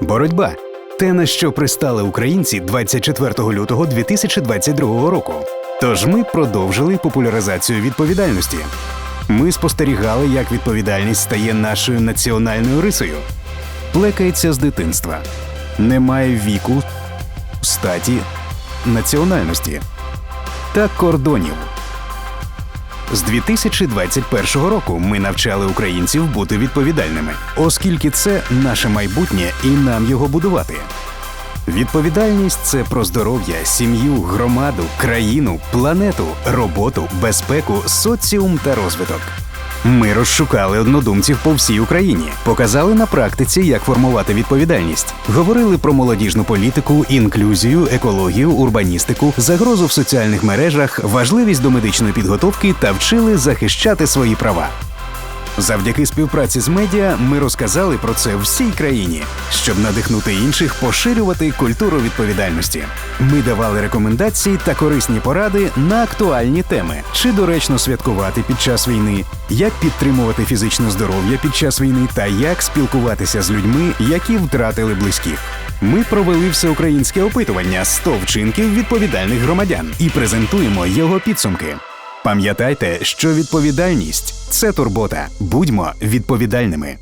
Боротьба те, на що пристали українці 24 лютого 2022 року. Тож ми продовжили популяризацію відповідальності. Ми спостерігали, як відповідальність стає нашою національною рисою, плекається з дитинства, немає віку, статі, національності та кордонів. З 2021 року ми навчали українців бути відповідальними, оскільки це наше майбутнє і нам його будувати. Відповідальність це про здоров'я, сім'ю, громаду, країну, планету, роботу, безпеку, соціум та розвиток. Ми розшукали однодумців по всій Україні, показали на практиці, як формувати відповідальність, говорили про молодіжну політику, інклюзію, екологію, урбаністику, загрозу в соціальних мережах, важливість до медичної підготовки та вчили захищати свої права. Завдяки співпраці з медіа ми розказали про це всій країні, щоб надихнути інших поширювати культуру відповідальності. Ми давали рекомендації та корисні поради на актуальні теми: чи доречно святкувати під час війни, як підтримувати фізичне здоров'я під час війни та як спілкуватися з людьми, які втратили близьких. Ми провели всеукраїнське опитування 100 вчинків відповідальних громадян і презентуємо його підсумки. Пам'ятайте, що відповідальність це турбота. Будьмо відповідальними.